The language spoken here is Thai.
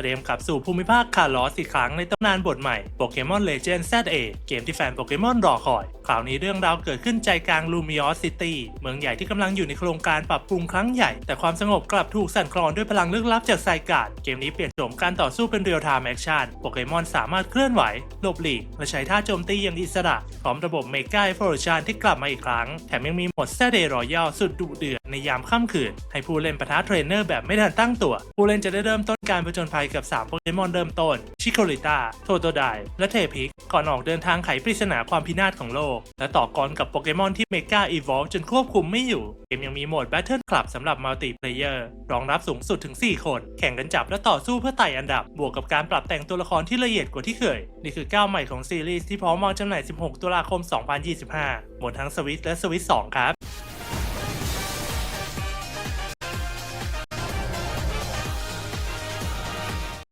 เตรียมกลับสู่ภูมิภาคคาร์ลอสอีกครั้งในตำนานบทใหม่โปเกมอนเลเจนด์ ZA เกมที่แฟนโปเกมอนรอคอยคราวนี้เรื่องราวเกิดขึ้นใจกลางลูมิออสซิตี้เมืองใหญ่ที่กำลังอยู่ในโครงการปรับปรุงครั้งใหญ่ แต่ความสงบกลับถูกสั่นคลอนด้วยพลังลึกลับจากไซการ์ดเกมนี้เปลี่ยนโฉมการต่อสู้เป็นเรียลไทม์แอคชั่นโปเกมอนสามารถเคลื่อนไหวหลบหลีกและใช้ท่าโจมตีอย่างอิสระพร้อมระบบเมกา e อ o l u t i o n ที่กลับมาอีกครั้งแถมยังมีโหมด ZA Royal สุดดุเดือดในยามค่ำคืนให้ผู้เล่นปะทะเทรนเนอร์แบบไม่ทันตั้งตัว ผู้เล่นจะได้เริ่มต้นการผจญภัยกับ 3 โปเกมอนเริ่มต้น ชิโคริต้า โทโตไดและเทพิก ก่อนออกเดินทางไขปริศนาความพินาศของโลก และต่อกรกับโปเกมอนที่เมกา e v o l v e จนควบคุมไม่อยู่ เกมยังมีโหมด Battle Club สำหรับมัลติเพลเยอร์ รองรับสูงสุดถึง 4 คน แข่งกันจับและต่อสู้เพื่อไต่อันดับ บวกกับการปรับแต่งตัวละครที่ละเอียดกว่าที่เคย นี่คือก้าวใหม่ของซีรีส์ที่พร้อมวางจำหน่าย 16 ตุลาคม 2025 หมดทั้งสวิตและสวิต2ครับ